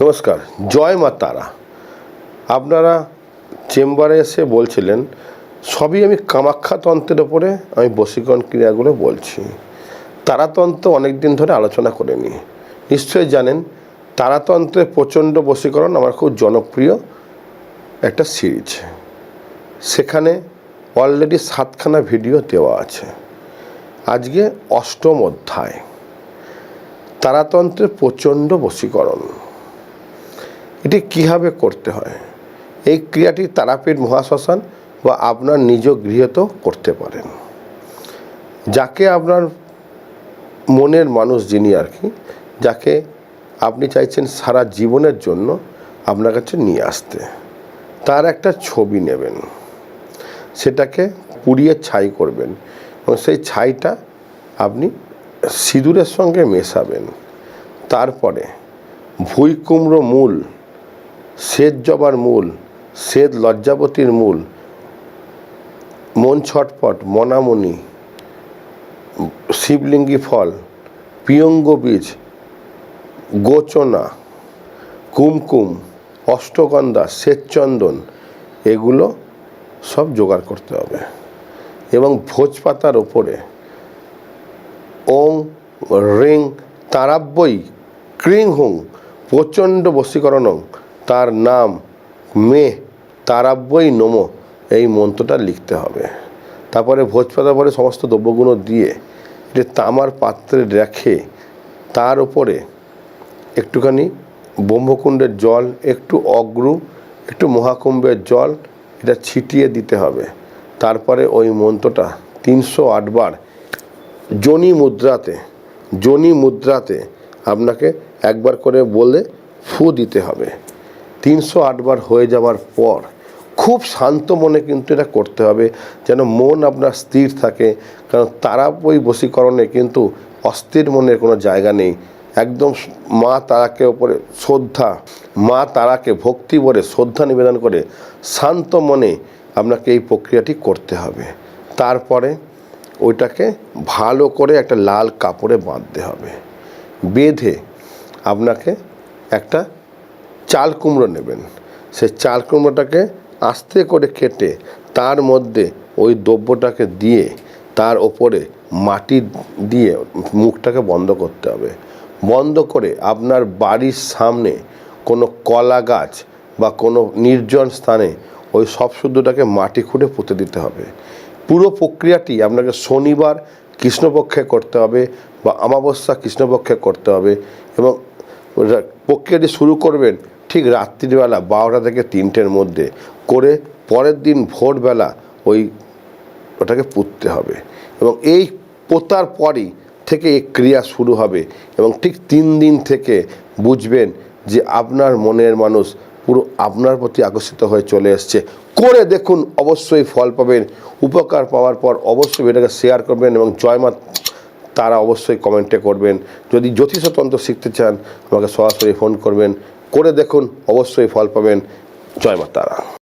নমস্কার, জয় মা তারা। আপনারা চেম্বারে এসে বলছিলেন, সবই আমি কামাখ্যা তন্ত্রের ওপরে, আমি বশীকরণ ক্রিয়াগুলো বলছি। তারাতন্ত্র অনেক দিন ধরে আলোচনা করে নি নিশ্চয়ই জানেন তারাতন্ত্রের প্রচণ্ড বশীকরণ আমার খুব জনপ্রিয় একটা সিরিজ। সেখানে অলরেডি সাতখানা ভিডিও দেওয়া আছে। আজকে অষ্টম অধ্যায়। তারাতন্ত্রের প্রচণ্ড বশীকরণ। এটি কীভাবে করতে হয়? এই ক্রিয়াটি তারাপীঠ মহাশ্মশান বা আপনার নিজ গৃহতেও করতে পারেন। যাকে আপনার মনের মানুষ যিনি আর কি, যাকে আপনি চাইছেন সারা জীবনের জন্য আপনার কাছে নিয়ে আসতে, তার একটা ছবি নেবেন। সেটাকে পুড়িয়ে ছাই করবেন এবং সেই ছাইটা আপনি সিঁদুরের সঙ্গে মেশাবেন। তারপরে ভুই কুমড়ো মূল শ্বেত জবার মূল শ্বেত লজ্জাবতীর মূল, মন ছটপট, মনামণি, শিবলিঙ্গি ফল, পিয়ঙ্গ বীজ, গোচনা, কুমকুম, অষ্টগন্ধা, শ্বেতচন্দন, এগুলো সব জোগাড় করতে হবে। এবং ভোজ পাতার ওপরে ওং, রিং, তারাব্বই, ক্রিং হুং, প্রচণ্ড বশীকরণং তার নাম মে, তারাব্বই নম, এই মন্ত্রটা লিখতে হবে। তারপরে ভোজপাতা পরে সমস্ত দ্রব্যগুলো দিয়ে এটি তামার পাত্রে রেখে তার উপরে একটুখানি ব্রহ্মকুণ্ডের জল, একটু অগ্রু, একটু মহাকুম্ভের জল, এটা ছিটিয়ে দিতে হবে। তারপরে ওই মন্ত্রটা তিনশো আটবার জনি মুদ্রাতে জনি মুদ্রাতে আপনাকে একবার করে বলে ফু দিতে হবে। তিনশো আটবার হয়ে যাওয়ার পর খুব শান্ত মনে কিন্তু এটা করতে হবে যেন মন আপনার স্থির থাকে, কারণ তারা ওই বশীকরণে কিন্তু অস্থির মনের কোনো জায়গা নেই। একদম মা তারাকে ওপরে শ্রদ্ধা, মা তারাকে ভক্তি বলে শ্রদ্ধা নিবেদন করে শান্ত মনে আপনাকে এই প্রক্রিয়াটি করতে হবে। তারপরে ওইটাকে ভালো করে একটা লাল কাপড়ে বাঁধতে হবে। বেঁধে আপনাকে একটা চাল কুমড়ো নেবেন। সেই চাল কুমড়োটাকে আস্তে করে কেটে তার মধ্যে ওই দ্রব্যটাকে দিয়ে তার ওপরে মাটি দিয়ে মুখটাকে বন্ধ করতে হবে। বন্ধ করে আপনার বাড়ির সামনে কোনো কলা গাছ বা কোনো নির্জন স্থানে ওই সব শুদ্ধটাকে মাটি খুঁড়ে পুঁতে দিতে হবে। পুরো প্রক্রিয়াটি আপনাকে শনিবার কৃষ্ণপক্ষে করতে হবে বা অমাবস্যা কৃষ্ণপক্ষে করতে হবে এবং প্রক্রিয়াটি শুরু করবেন ঠিক রাত্রিবেলা বারোটা থেকে তিনটের মধ্যে করে পরের দিন ভোরবেলা ওই ওটাকে পুঁততে হবে এবং এই পোতার পরই থেকে এই ক্রিয়া শুরু হবে এবং ঠিক তিন দিন থেকে বুঝবেন যে আপনার মনের মানুষ পুরো আপনার প্রতি আকর্ষিত হয়ে চলে এসছে। করে দেখুন অবশ্যই ফল পাবেন, উপকার পাওয়ার পর অবশ্যই এটাকে শেয়ার করবেন এবং জয়মা তারা অবশ্যই কমেন্টে করবেন। যদি জ্যোতিষতন্ত্র শিখতে চান, আমাকে সরাসরি ফোন করবেন। করে দেখুন, অবশ্যই ফল পাবেন। জয় মা তারা